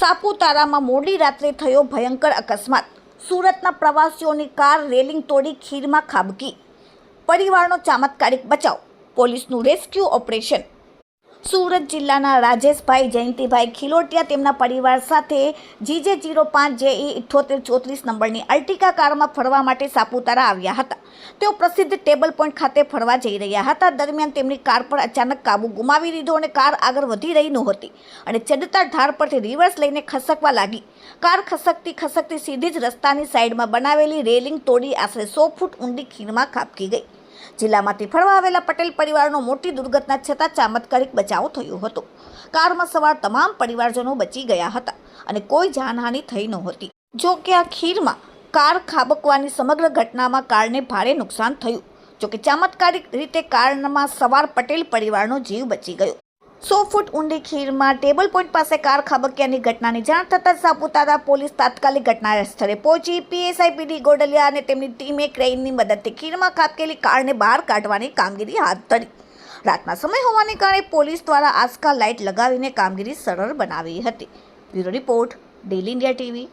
સાપુતારામાં મોડી રાત્રે થયો ભયંકર અકસ્માત. સુરતના પ્રવાસીઓની કાર રેલિંગ તોડી ખીરમાં ખાબકી. પરિવારનો ચામત્કારિક બચાવ. પોલીસનું રેસ્ક્યુ ઓપરેશન. સુરત જિલ્લાના રાજેશભાઈ જયંતિભાઈ ખિલોટિયા તેમના પરિવાર સાથે જીજે જીરો પાંચ જે એ ચોત્રીસ નંબરની અલ્ટિકા કારમાં ફરવા માટે સાપુતારા આવ્યા હતા. તેઓ પ્રસિદ્ધ ટેબલ પોઈન્ટ ખાતે ફરવા જઈ રહ્યા હતા. દરમિયાન તેમની કાર પર અચાનક કાબુ ગુમાવી દીધો અને કાર આગળ વધી રહી નહોતી અને ચડતા ઢાર પરથી રિવર્સ લઈને ખસકવા લાગી. કાર ખસકતી ખસકતી સીધી જ રસ્તાની સાઈડમાં બનાવેલી રેલિંગ તોડી આશરે સો ફૂટ ઊંડી ખીણમાં ખાબકી ગઈ. જિલ્લામાંથી ફરવા આવેલા પટેલ પરિવારનો મોટી દુર્ઘટના છતાં ચામત્કારિક બચાવ થયો હતો. કારમાં સવાર તમામ પરિવારજનો બચી ગયા હતા અને કોઈ જાનહાનિ થઈ નહોતી. જો કે આ ખીરમાં કાર ખાબકવાની સમગ્ર ઘટનામાં કારને ભારે નુકસાન થયું. જોકે ચામત્કારિક રીતે કારમાં સવાર પટેલ પરિવારનો જીવ બચી ગયો. સો ફૂટ ઊંડી ખીરમાં ટેબલ પોઈન્ટ પાસે કાર ખાબક્યાની ઘટનાની જાણ થતાં સાપુતારા પોલીસ તાત્કાલિક ઘટના સ્થળે પહોંચી. પીએસઆઈ પીડી ગોડલિયા અને તેમની ટીમે ક્રેઇનની મદદથી ખીરમાં ખાબકેલી કારને બહાર કાઢવાની કામગીરી હાથ ધરી. રાતના સમય હોવાને કારણે પોલીસ દ્વારા આસ્કા લાઇટ લગાવીને કામગીરી સરળ બનાવી હતી. Bureau report daily India TV